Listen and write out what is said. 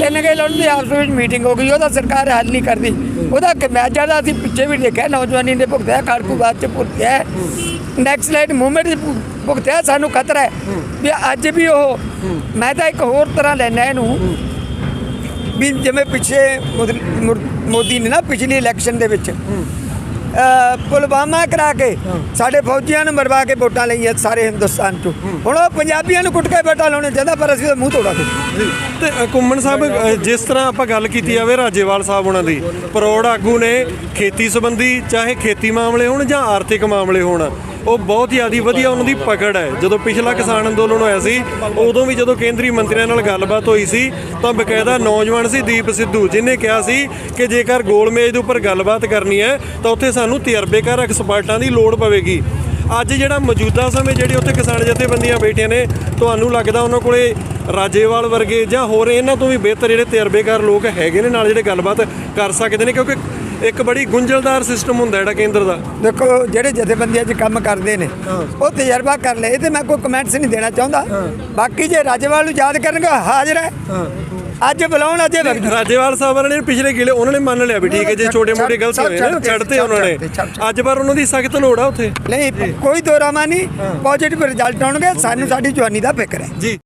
ਤਿੰਨ ਗਏ ਉਹਨਾਂ ਦੀ ਆਪਸ ਵਿੱਚ ਮੀਟਿੰਗ ਹੋ ਗਈ, ਉਹਦਾ ਸਰਕਾਰ ਹੱਲ ਨਹੀਂ ਕਰਦੀ। ਉਹਦਾ ਮੈਂ ਜ਼ਿਆਦਾ ਅਸੀਂ ਪਿੱਛੇ ਵੀ ਦੇਖਿਆ, ਨੌਜਵਾਨੀ ਨੇ ਭੁਗਤਿਆ ਖਾੜਕੂ ਬਾਅਦ ਚ ਭੁਗਤਿਆ। ਨੈਕਸਟ ਲਾਈਟ ਮੂਵਮੈਂਟ ਭੁਗਤਿਆ, ਸਾਨੂੰ ਖਤਰਾ ਹੈ। ਵੀ ਅੱਜ ਵੀ ਉਹ, ਮੈਂ ਤਾਂ ਇੱਕ ਹੋਰ ਤਰ੍ਹਾਂ ਲੈਣਾ ਇਹਨੂੰ। ਵੀ ਜਿਵੇਂ ਪਿੱਛੇ ਮੋਦੀ ਨੇ ਨਾ ਪਿਛਲੀ ਇਲੈਕਸ਼ਨ ਦੇ ਵਿੱਚ ਪੁਲਵਾਮਾ ਕਰਾ ਕੇ ਸਾਡੇ ਫੌਜੀਆਂ ਨੂੰ ਮਰਵਾ ਕੇ ਵੋਟਾਂ ਲਈਆਂ ਸਾਰੇ ਹਿੰਦੁਸਤਾਨ ਚੋਂ। ਹੁਣ ਉਹ ਪੰਜਾਬੀਆਂ ਨੂੰ ਕੁੱਟ ਕੇ ਵੋਟਾਂ ਲਾਉਣੇ ਚਾਹੁੰਦਾ ਪਰ ਅਸੀਂ ਉਹਦਾ ਮੂੰਹ ਤੋੜਾਂਗੇ ਜੀ ਤੇ ਅ, ਘੁੰਮਣ ਸਾਹਿਬ ਜਿਸ ਤਰ੍ਹਾਂ ਆਪਾਂ ਗੱਲ ਕੀਤੀ ਜਾਵੇ ਰਾਜੇਵਾਲ ਸਾਹਿਬ ਉਹਨਾਂ ਦੀ ਪਰੋੜ ਆਗੂ ਨੇ ਖੇਤੀ ਸੰਬੰਧੀ ਚਾਹੇ ਖੇਤੀ ਮਾਮਲੇ ਹੋਣ ਜਾਂ ਆਰਥਿਕ ਮਾਮਲੇ ਹੋਣ ਉਹ ਬਹੁਤ ਹੀ ਜ਼ਿਆਦਾ ਵਧੀਆ ਉਹਨਾਂ ਦੀ ਪਕੜ ਹੈ। ਜਦੋਂ ਪਿਛਲਾ ਕਿਸਾਨ ਅੰਦੋਲਨ ਹੋਇਆ ਸੀ, ਉਦੋਂ ਵੀ ਜਦੋਂ ਕੇਂਦਰੀ ਮੰਤਰੀਆਂ ਨਾਲ ਗੱਲਬਾਤ ਹੋਈ ਸੀ, ਤਾਂ ਬਕਾਇਦਾ ਨੌਜਵਾਨ ਸੀ ਦੀਪ ਸਿੱਧੂ ਜਿਨੇ ਕਿਹਾ ਸੀ ਕਿ ਜੇਕਰ ਗੋਲ ਮੇਜ਼ ਦੇ ਉੱਪਰ ਗੱਲਬਾਤ ਕਰਨੀ ਹੈ, ਤਾਂ ਉੱਥੇ ਸਾਨੂੰ ਤਜਰਬੇਕਾਰ ਐਕਸਪਰਟਾਂ ਦੀ ਲੋੜ ਪਵੇਗੀ। ਅੱਜ ਜਿਹੜਾ ਮੌਜੂਦਾ ਸਮੇਂ, ਜਿਹੜੇ ਉੱਥੇ ਕਿਸਾਨ ਜਥੇਬੰਦੀਆਂ ਬੈਠੀਆਂ ਨੇ, ਤੁਹਾਨੂੰ ਲੱਗਦਾ ਉਹਨਾਂ ਕੋਲੇ ਰਾਜੇਵਾਲ ਵਰਗੇ ਜਾਂ ਹੋਰ ਇਹਨਾਂ ਤੋਂ ਵੀ ਬਿਹਤਰ ਜਿਹੜੇ ਤਜਰਬੇਕਾਰ ਲੋਕ ਹੈਗੇ ਨੇ, ਨਾਲ ਜਿਹੜੇ ਗੱਲਬਾਤ ਕਰ ਸਕਦੇ ਨੇ, ਕਿਉਂਕਿ ਇੱਕ ਬੜੀ ਗੁੰਝਲਦਾਰ ਸਿਸਟਮ ਹੁੰਦਾ ਜਿਹੜਾ ਕੇਂਦਰ ਦਾ। ਦੇਖੋ ਜਿਹੜੇ ਜਥੇਬੰਦੀਆਂ 'ਚ ਕੰਮ ਕਰਦੇ ਨੇ ਉਹ ਤਜਰਬਾ ਕਰ ਲਏ ਤੇ ਮੈਂ ਕੋਈ ਕਮੈਂਟਸ ਨਹੀਂ ਦੇਣਾ ਚਾਹੁੰਦਾ। ਬਾਕੀ ਜੇ ਰਾਜੇਵਾਲ ਨੂੰ ਯਾਦ ਕਰਨਗੇ ਹਾਜ਼ਰ ਹੈ। ਅੱਜ ਬੁਲਾਉਣ ਅਜੇ ਰਾਜੇਵਾਲ ਸਾਹਿਬ ਨੇ ਪਿਛਲੇ ਗਿਲੇ ਉਹਨਾਂ ਨੇ ਮੰਨ ਲਿਆ ਵੀ ਠੀਕ ਹੈ ਜੇ ਛੋਟੇ ਮੋਟੇ ਗਲਤ ਹੋਏ ਨੇ ਛੱਡਤੇ, ਉਹਨਾਂ ਨੇ। ਅੱਜ ਪਰ ਉਹਨਾਂ ਦੀ ਸਖਤ ਲੋੜ ਆ ਉੱਥੇ। ਨਹੀਂ ਕੋਈ ਦੋਰਾਮਾ ਨਹੀਂ ਪੋਜ਼ਿਟਿਵ ਰਿਜ਼ਲਟ ਆਉਣਗੇ ਸਾਨੂੰ ਸਾਡੀ ਜਵਾਨੀ ਦਾ ਫਿਕਰ ਹੈ। ਜੀ।